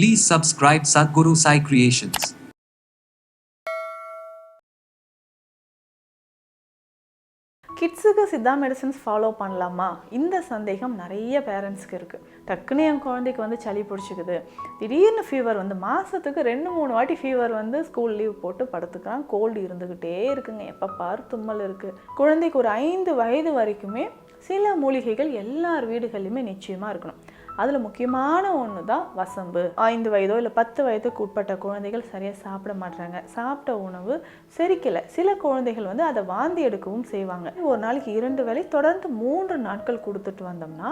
Please subscribe Sadhguru Sai Creations. கிட்ஸுக்கு Siddha medicines follow பண்ணலாமா? இந்த சந்தேகம் நிறைய பேரண்ட்ஸ்க்கு இருக்குது டக்குன்னு என் குழந்தைக்கு வந்து சளி பிடிச்சிக்குது. திடீர்னு ஃபீவர் வந்து மாதத்துக்கு ரெண்டு மூணு வாட்டி ஃபீவர் வந்து ஸ்கூல் லீவ் போட்டு படுத்துக்கிறான். கோல்டு இருந்துக்கிட்டே இருக்குங்க. எப்போ பார் தும்மல் இருக்குது குழந்தைக்கு ஒரு ஐந்து வயது வரைக்குமே சில மூலிகைகள் எல்லார் வீடுகள்லையுமே நிச்சயமாக இருக்கணும். அதில் முக்கியமான ஒன்று தான் வசம்பு. ஐந்து வயதோ இல்லை பத்து வயதுக்கு உட்பட்ட குழந்தைகள் சரியாக சாப்பிட மாட்டாங்க சாப்பிட்ட உணவு செரிக்கலை. சில குழந்தைகள் வந்து அதை வாந்தி எடுக்கவும் செய்வாங்க. ஒரு நாளைக்கு இரண்டு வேளை தொடர்ந்து மூன்று நாட்கள் கொடுத்துட்டு வந்தோம்னா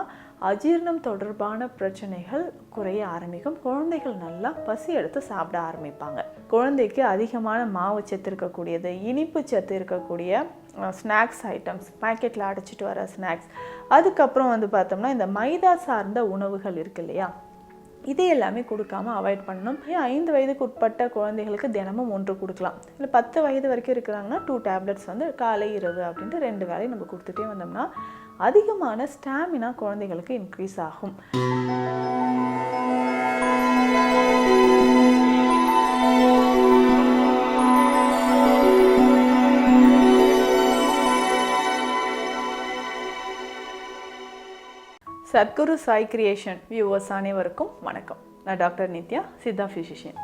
அஜீரணம் தொடர்பான பிரச்சனைகள் குறைய ஆரம்பிக்கும். குழந்தைகள் நல்லா பசி எடுத்து சாப்பிட ஆரம்பிப்பாங்க. குழந்தைக்கு அதிகமான மாவு சத்து இருக்கக்கூடியது இனிப்பு சத்து இருக்கக்கூடிய ஸ்நாக்ஸ் ஐட்டம்ஸ் பேக்கெட்டில் அடைச்சிட்டு வர ஸ்நாக்ஸ் அதுக்கப்புறம் வந்து பார்த்தோம்னா இந்த மைதா சார்ந்த உணவுகள் இருக்கு இல்லையா? இது எல்லாமே கொடுக்காம அவாய்ட் பண்ணணும். ஏன் ஐந்து வயதுக்கு உட்பட்ட குழந்தைகளுக்கு தினமும் ஒன்று கொடுக்கலாம். இல்லை பத்து வயது வரைக்கும் இருக்கிறாங்கன்னா டூ டேப்லெட்ஸ் வந்து காலை இரவு அப்படின்ட்டு ரெண்டு வேலையும் நம்ம கொடுத்துட்டே வந்தோம்னா அதிகமான ஸ்டாமினா குழந்தைகளுக்கு இன்க்ரீஸ் ஆகும். சத்குரு சாய் கிரியேஷன் வியூவர்ஸ் அனைவருக்கும் வணக்கம். நான் டாக்டர் நித்யா சித்தா ஃபிசிஷியன்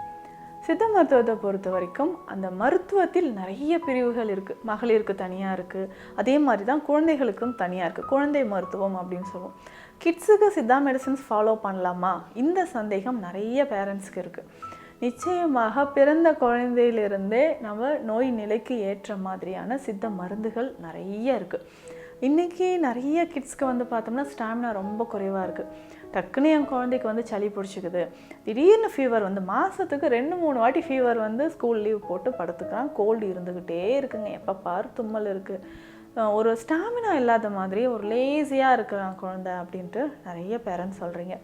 சித்த மருத்துவத்தை பொறுத்த வரைக்கும் அந்த மருத்துவத்தில் நிறைய பிரிவுகள் இருக்குது மகளிருக்கு தனியாக இருக்குது அதே மாதிரி தான் குழந்தைகளுக்கும் தனியாக இருக்குது குழந்தை மருத்துவம் அப்படின்னு சொல்லுவோம். கிட்ஸுக்கு சித்தா மெடிசன்ஸ் ஃபாலோ பண்ணலாமா? இந்த சந்தேகம் நிறைய பேரண்ட்ஸ்க்கு இருக்குது நிச்சயமாக பிறந்த குழந்தையிலிருந்தே நம்ம நோய் நிலைக்கு ஏற்ற மாதிரியான சித்த மருந்துகள் நிறைய இருக்குது இன்றைக்கி நிறைய கிட்ஸ்க்கு வந்து பார்த்தோம்னா ஸ்டாமினா ரொம்ப குறைவாக இருக்குது டக்குன்னு என் குழந்தைக்கு வந்து சளி பிடிச்சிக்குது. திடீர்னு ஃபீவர் வந்து மாதத்துக்கு ரெண்டு மூணு வாட்டி ஃபீவர் வந்து ஸ்கூல் லீவ் போட்டு படுத்துக்கிறான். கோல்டு இருந்துக்கிட்டே இருக்குங்க. எப்போ பாரு தும்மல் இருக்குது ஒரு ஸ்டாமினா இல்லாத மாதிரி ஒரு லேசியாக இருக்கிறான் குழந்தை அப்படின்ட்டு நிறைய பேரண்ட்ஸ் சொல்கிறீங்க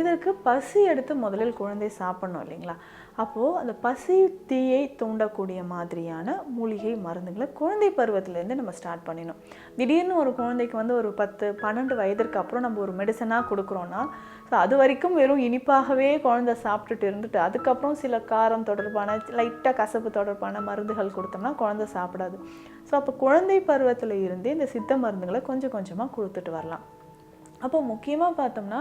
இதற்கு பசி எடுத்து முதலில் குழந்தை சாப்பிடணும் இல்லைங்களா? அப்போது அந்த பசி தீயை தூண்டக்கூடிய மாதிரியான மூலிகை மருந்துகளை குழந்தை பருவத்திலேருந்து நம்ம ஸ்டார்ட் பண்ணிடணும். திடீர்னு ஒரு குழந்தைக்கு வந்து ஒரு பத்து பன்னெண்டு வயதிற்கு அப்புறம் நம்ம ஒரு மெடிசனாக கொடுக்குறோன்னா ஸோ அது வரைக்கும் வெறும் இனிப்பாகவே குழந்தை சாப்பிட்டுட்டு இருந்துட்டு அதுக்கப்புறம் சில காரம் தொடர்பான லைட்டாக கசப்பு தொடர்பான மருந்துகள் கொடுத்தோம்னா குழந்தை சாப்பிடாது. ஸோ அப்போ குழந்தை பருவத்தில் இருந்தே இந்த சித்த மருந்துகளை கொஞ்சம் கொஞ்சமாக கொடுத்துட்டு வரலாம். அப்போ முக்கியமாக பார்த்தோம்னா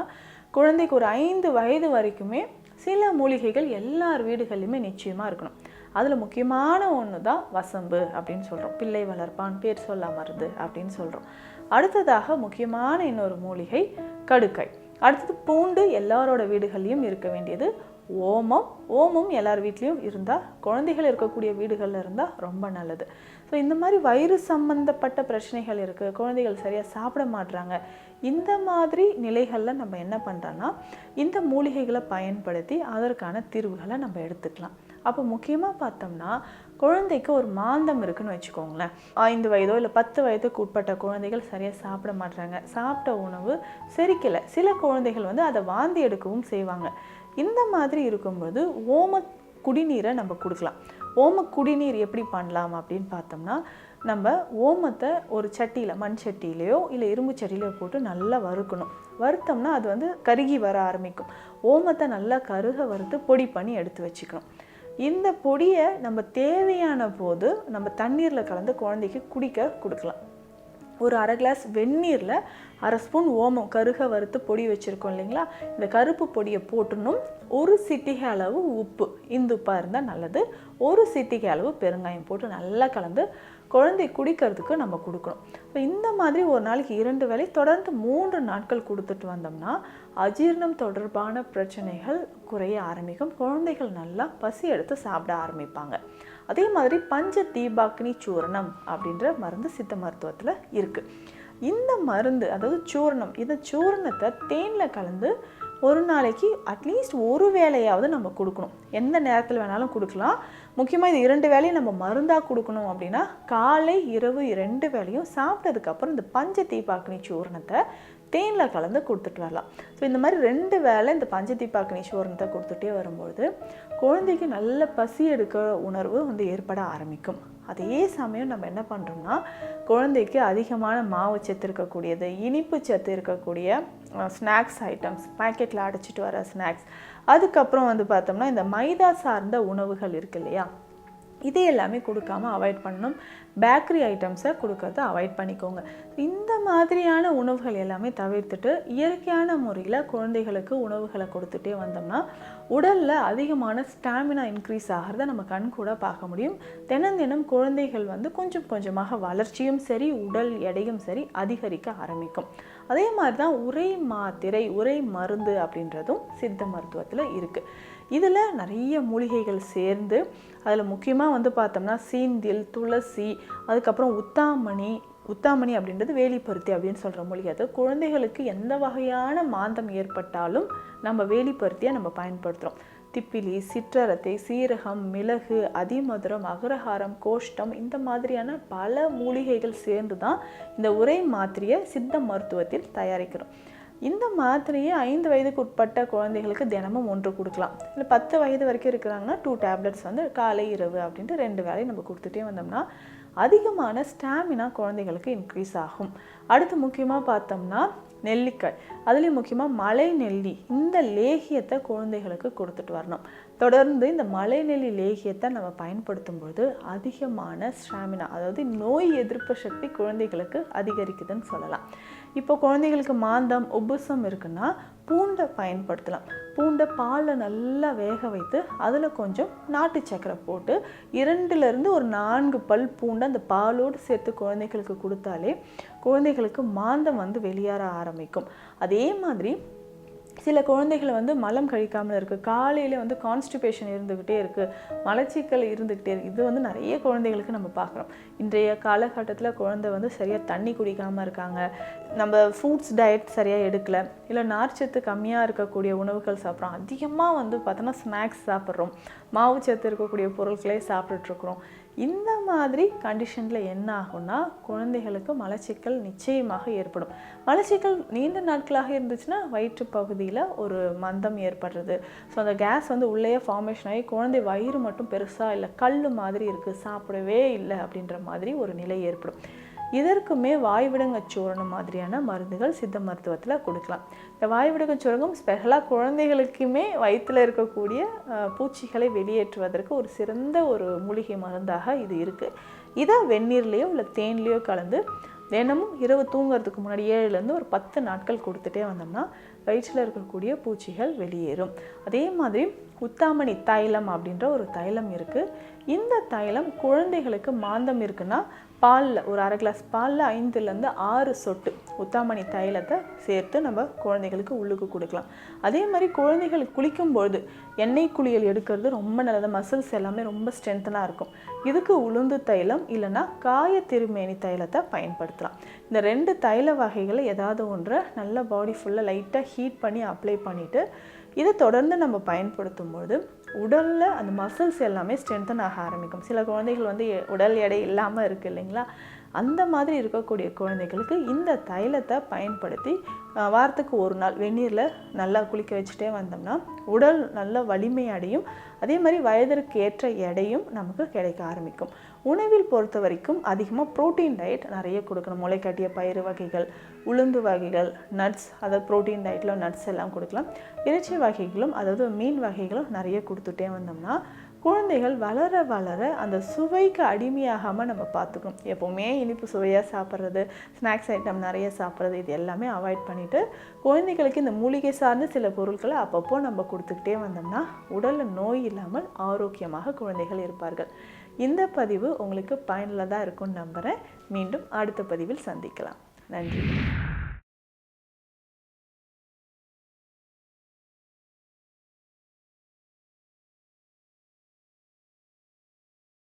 குழந்தைக்கு ஒரு ஐந்து வயது வரைக்குமே சில மூலிகைகள் எல்லார் வீடுகள்லையுமே நிச்சயமாக இருக்கணும். அதில் முக்கியமான ஒன்று தான் வசம்பு அப்படின்னு சொல்கிறோம் பிள்ளை வளர்ப்பான் பேர் சொல்ல மருந்து அப்படின்னு சொல்கிறோம் அடுத்ததாக முக்கியமான இன்னொரு மூலிகை கடுக்காய் அடுத்தது பூண்டு எல்லாரோட வீடுகள்லையும் இருக்க வேண்டியது ஓமம். ஓமம் எல்லார் வீட்லேயும் இருந்தால் குழந்தைகள் இருக்கக்கூடிய வீடுகளில் இருந்தால் ரொம்ப நல்லது. ஸோ இந்த மாதிரி வயிறு சம்மந்தப்பட்ட பிரச்சனைகள் இருக்குது குழந்தைகள் சரியாக சாப்பிட மாட்றாங்க. இந்த மாதிரி நிலைகளில் நம்ம என்ன பண்ணுறோன்னா இந்த மூலிகைகளை பயன்படுத்தி அதற்கான தீர்வுகளை நம்ம எடுத்துக்கலாம். அப்போ முக்கியமாக பார்த்தோம்னா குழந்தைக்கு ஒரு மாந்தம் இருக்குன்னு வச்சுக்கோங்களேன். ஐந்து வயதோ இல்லை பத்து வயதுக்கு உட்பட்ட குழந்தைகள் சரியாக சாப்பிட மாட்றாங்க. சாப்பிட்ட உணவு செரிக்கலை. சில குழந்தைகள் வந்து அதை வாந்தி எடுக்கவும் செய்வாங்க. இந்த மாதிரி இருக்கும்போது ஓம குடிநீரை நம்ம கொடுக்கலாம். ஓம குடிநீர் எப்படி பண்ணலாம் அப்படின்னு பார்த்தோம்னா நம்ம ஓமத்தை ஒரு சட்டியில் மண் சட்டியிலையோ இல்லை இரும்பு சட்டியிலையோ போட்டு நல்லா வறுக்கணும். வறுத்தோம்னா அது வந்து கருகி வர ஆரம்பிக்கும். ஓமத்தை நல்லா கருக வறுத்து பொடி பண்ணி எடுத்து வச்சுக்கணும். இந்த பொடியை நம்ம தேவையான போது நம்ம தண்ணீரில் கலந்து குழந்தைக்கு குடிக்க கொடுக்கலாம். ஒரு அரை கிளாஸ் வெந்நீரில் அரை ஸ்பூன் ஓமம் கருக வறுத்து பொடி வச்சுருக்கோம் இல்லைங்களா? இந்த கருப்பு பொடியை போட்டுணும். ஒரு சிட்டிகை அளவு உப்பு. இந்துப்பாக இருந்தால் நல்லது. ஒரு சிட்டிகை அளவு பெருங்காயம் போட்டு நல்லா கலந்து குழந்தை குடிக்கிறதுக்கு நம்ம கொடுக்கணும். இப்போ இந்த மாதிரி ஒரு நாளைக்கு இரண்டு வேளை தொடர்ந்து மூன்று நாட்கள் கொடுத்துட்டு வந்தோம்னா அஜீர்ணம் தொடர்பான பிரச்சனைகள் குறைய ஆரம்பிக்கும். குழந்தைகள் நல்லா பசி எடுத்து சாப்பிட ஆரம்பிப்பாங்க. அதே மாதிரி பஞ்ச தீபாக்னி சூரணம் அப்படின்ற மருந்து சித்த மருத்துவத்தில் இருக்குது இந்த மருந்து அதாவது சூரணம் இந்த சூரணத்தை தேனில் கலந்து ஒரு நாளைக்கு அட்லீஸ்ட் ஒரு வேலையாவது நம்ம கொடுக்கணும். எந்த நேரத்தில் வேணாலும் கொடுக்கலாம். முக்கியமாக இது இரண்டு வேலையும் நம்ம மருந்தாக கொடுக்கணும் அப்படின்னா காலை இரவு ரெண்டு வேலையும் சாப்பிட்டதுக்கப்புறம் இந்த பஞ்ச தீபாக்கினி சூரணத்தை தேனில் கலந்து கொடுத்துட்டு வரலாம். ஸோ இந்த மாதிரி ரெண்டு வேளை இந்த பஞ்சதீபாக்கினி சோரணத்தை கொடுத்துட்டே வரும்பொழுது குழந்தைக்கு நல்ல பசி எடுக்கிற உணர்வு வந்து ஏற்பட ஆரம்பிக்கும். அதே சமயம் நம்ம என்ன பண்ணுறோம்னா குழந்தைக்கு அதிகமான மாவு சத்து இருக்கக்கூடியது இனிப்பு சத்து இருக்கக்கூடிய ஸ்நாக்ஸ் ஐட்டம்ஸ் பாக்கெட்டில் அடைச்சிட்டு வர ஸ்நாக்ஸ் அதுக்கப்புறம் வந்து பார்த்தோம்னா இந்த மைதா சார்ந்த உணவுகள் இருக்கு இல்லையா? இது எல்லாமே கொடுக்காம அவாய்ட் பண்ணணும். பேக்கரி ஐட்டம்ஸை கொடுக்கறத அவாய்ட் பண்ணிக்கோங்க. இந்த மாதிரியான உணவுகள் எல்லாமே தவிர்த்துட்டு இயற்கையான முறையில் குழந்தைகளுக்கு உணவுகளை கொடுத்துட்டே வந்தோம்னா உடலில் அதிகமான ஸ்டாமினா இன்க்ரீஸ் ஆகிறத நம்ம கண் கூட பார்க்க முடியும். தினம் தினம் குழந்தைகள் வந்து கொஞ்சம் கொஞ்சமாக வளர்ச்சியும் சரி உடல் எடையும் சரி அதிகரிக்க ஆரம்பிக்கும். அதே மாதிரி தான் உரை மாத்திரை உரை மருந்து அப்படின்றதும் சித்த மருத்துவத்தில் இருக்குது இதில் நிறைய மூலிகைகள் சேர்ந்து அதில் முக்கியமாக வந்து பார்த்தோம்னா சீந்தில் துளசி அதுக்கப்புறம் உத்தாமணி குத்தாமணி அப்படின்றது வேலிப்பருத்தி அப்படின்னு சொல்கிற மொழி அது. குழந்தைகளுக்கு எந்த வகையான மாந்தம் ஏற்பட்டாலும் நம்ம வேலிப்பருத்தியை நம்ம பயன்படுத்துகிறோம் திப்பிலி சிற்றரத்தை சீரகம் மிளகு அதிமதுரம் அகரஹாரம் கோஷ்டம் இந்த மாதிரியான பல மூலிகைகள் சேர்ந்து தான் இந்த உரை மாத்திரையை சித்த மருத்துவத்தில் தயாரிக்கிறோம். இந்த மாத்திரையை ஐந்து வயதுக்கு உட்பட்ட குழந்தைகளுக்கு தினமும் ஒன்று கொடுக்கலாம். இல்லை பத்து வயது வரைக்கும் இருக்கிறாங்கன்னா டூ டேப்லெட்ஸ் வந்து காலை இரவு அப்படின்ட்டு ரெண்டு வேலையும் நம்ம கொடுத்துட்டே வந்தோம்னா அதிகமான ஸ்டாமினா குழந்தைகளுக்கு இன்க்ரீஸ் ஆகும். அடுத்து முக்கியமாக பார்த்தோம்னா நெல்லிக்காய். அதுலேயும் முக்கியமாக மலை நெல்லி இந்த லேகியத்தை குழந்தைகளுக்கு கொடுத்துட்டு வரணும். தொடர்ந்து இந்த மலை நெல்லி லேகியத்தை நம்ம பயன்படுத்தும் பொழுது அதிகமான ஸ்டாமினா அதாவது நோய் எதிர்ப்பு சக்தி குழந்தைகளுக்கு அதிகரிக்குதுன்னு சொல்லலாம். இப்போ குழந்தைகளுக்கு மாந்தம் உபுசம் இருக்குன்னா பூண்டை பயன்படுத்தலாம். பூண்டை பாலில் நல்லா வேக வைத்து அதில் கொஞ்சம் நாட்டு சக்கரை போட்டு இரண்டுலேருந்து ஒரு நான்கு பல் பூண்டை அந்த பாலோடு சேர்த்து குழந்தைகளுக்கு கொடுத்தாலே குழந்தைகளுக்கு மாந்தம் வந்து வெளியேற ஆரம்பிக்கும். அதே மாதிரி சில குழந்தைகள் வந்து மலம் கழிக்காமல் இருக்குது காலையில் வந்து கான்ஸ்டிபேஷன் இருந்துக்கிட்டே இருக்குது மலச்சிக்கல் இருந்துக்கிட்டே இருக்குது இது வந்து நிறைய குழந்தைகளுக்கு நம்ம பார்க்குறோம். இன்றைய காலகட்டத்தில் குழந்தை வந்து சரியாக தண்ணி குடிக்காமல் இருக்காங்க. நம்ம ஃப்ரூட்ஸ் டயட் சரியாக எடுக்கலை. இல்லை நார்ச்சத்து கம்மியாக இருக்கக்கூடிய உணவுகள் சாப்பிட்றோம். அதிகமாக வந்து பார்த்தோன்னா ஸ்நாக்ஸ் சாப்பிட்றோம். மாவு சத்து இருக்கக்கூடிய பொருட்களே சாப்பிட்டுட்ருக்குறோம் இந்த மாதிரி கண்டிஷனில் என்ன ஆகும்னா குழந்தைகளுக்கு மலச்சிக்கல் நிச்சயமாக ஏற்படும். மலச்சிக்கல் நீண்ட நாட்களாக இருந்துச்சுன்னா வயிற்று பகுதியில் ஒரு மந்தம் ஏற்படுறது. ஸோ அந்த கேஸ் வந்து உள்ளேயே ஃபார்மேஷன் ஆகி குழந்தை வயிறு மட்டும் பெருசாக இல்லை கல் மாதிரி இருக்குது சாப்பிடவே இல்லை அப்படின்ற மாதிரி ஒரு நிலை ஏற்படும். இதற்குமே வாய்விடுங்க சூரணம் மாதிரியான மருந்துகள் சித்த மருத்துவத்தில் கொடுக்கலாம். இந்த வாய்விடுங்க சூரணம் ஸ்பெஷலாக குழந்தைகளுக்குமே வயிற்றில் இருக்கக்கூடிய பூச்சிகளை வெளியேற்றுவதற்கு ஒரு சிறந்த ஒரு மூலிகை மருந்தாக இது இருக்குது இதை வெந்நீர்லேயோ இல்லை தேன்லேயோ கலந்து தினமும் இரவு தூங்குறதுக்கு முன்னாடி ஏழுலேருந்து ஒரு பத்து நாட்கள் கொடுத்துட்டே வந்தோம்னா வயிற்றில் இருக்கக்கூடிய பூச்சிகள் வெளியேறும். அதே மாதிரி உத்தாமணி தைலம் அப்படின்ற ஒரு தைலம் இருக்குது இந்த தைலம் குழந்தைகளுக்கு மாந்தம் இருக்குன்னா பாலில் ஒரு அரை கிளாஸ் பாலில் ஐந்துலேருந்து ஆறு சொட்டு உத்தாமணி தைலத்தை சேர்த்து நம்ம குழந்தைகளுக்கு உள்ளுக்கு கொடுக்கலாம். அதே மாதிரி குழந்தைகள் குளிக்கும்பொழுது எண்ணெய் குளியல் எடுக்கிறது ரொம்ப நல்லது. மசில்ஸ் எல்லாமே ரொம்ப ஸ்ட்ரென்த்தனாக இருக்கும். இதுக்கு உளுந்து தைலம் இல்லைன்னா காய திருமேனி தைலத்தை பயன்படுத்தலாம். இந்த ரெண்டு தைல வகைகளை ஏதாவது ஒன்றை நல்ல பாடி ஃபுல்லாக லைட்டாக ஹீட் பண்ணி அப்ளை பண்ணிவிட்டு இதை தொடர்ந்து நம்ம பயன்படுத்தும் பொழுது உடலில் அந்த மசில்ஸ் எல்லாமே ஸ்ட்ரென்தன் ஆக ஆரம்பிக்கும். சில குழந்தைகள் வந்து எ- உடல் எடை இல்லாமல் இருக்குது இல்லைங்களா? அந்த மாதிரி இருக்கக்கூடிய குழந்தைகளுக்கு இந்த தைலத்தை பயன்படுத்தி வாரத்துக்கு ஒரு நாள் வெந்நீரில் நல்லா குளிக்க வச்சுட்டே வந்தோம்னா உடல் நல்ல வலிமை அடையும். அதே மாதிரி வயதிற்கு ஏற்ற எடையும் நமக்கு கிடைக்க ஆரம்பிக்கும். உணவில் பொறுத்த வரைக்கும் அதிகமாக ப்ரோட்டீன் டயட் நிறைய கொடுக்கணும். முளைக்கட்டிய பயிறு வகைகள் உளுந்து வகைகள் நட்ஸ் அதாவது ப்ரோட்டீன் டயட்டில் நட்ஸ் எல்லாம் கொடுக்கலாம். இறைச்சி வகைகளும் அதாவது மீன் வகைகளும் நிறைய கொடுத்துட்டே வந்தோம்னா குழந்தைகள் வளர வளர அந்த சுவைக்கு அடிமையாகாமல் நம்ம பார்த்துக்கணும். எப்போவுமே இனிப்பு சுவையாக சாப்பிட்றது ஸ்நாக்ஸ் ஐட்டம் நிறைய சாப்பிட்றது இது எல்லாமே அவாய்ட் பண்ணிவிட்டு குழந்தைகளுக்கு இந்த மூலிகை சார்ந்த சில பொருட்களை அப்பப்போ நம்ம கொடுத்துக்கிட்டே வந்தோம்னா உடலில் நோய் இல்லாமல் ஆரோக்கியமாக குழந்தைகள் இருப்பார்கள். இந்த பதிவு உங்களுக்கு பயனுள்ளதாக இருக்கும்னு நம்புகிறேன் மீண்டும் அடுத்த பதிவில் சந்திக்கலாம். நன்றி.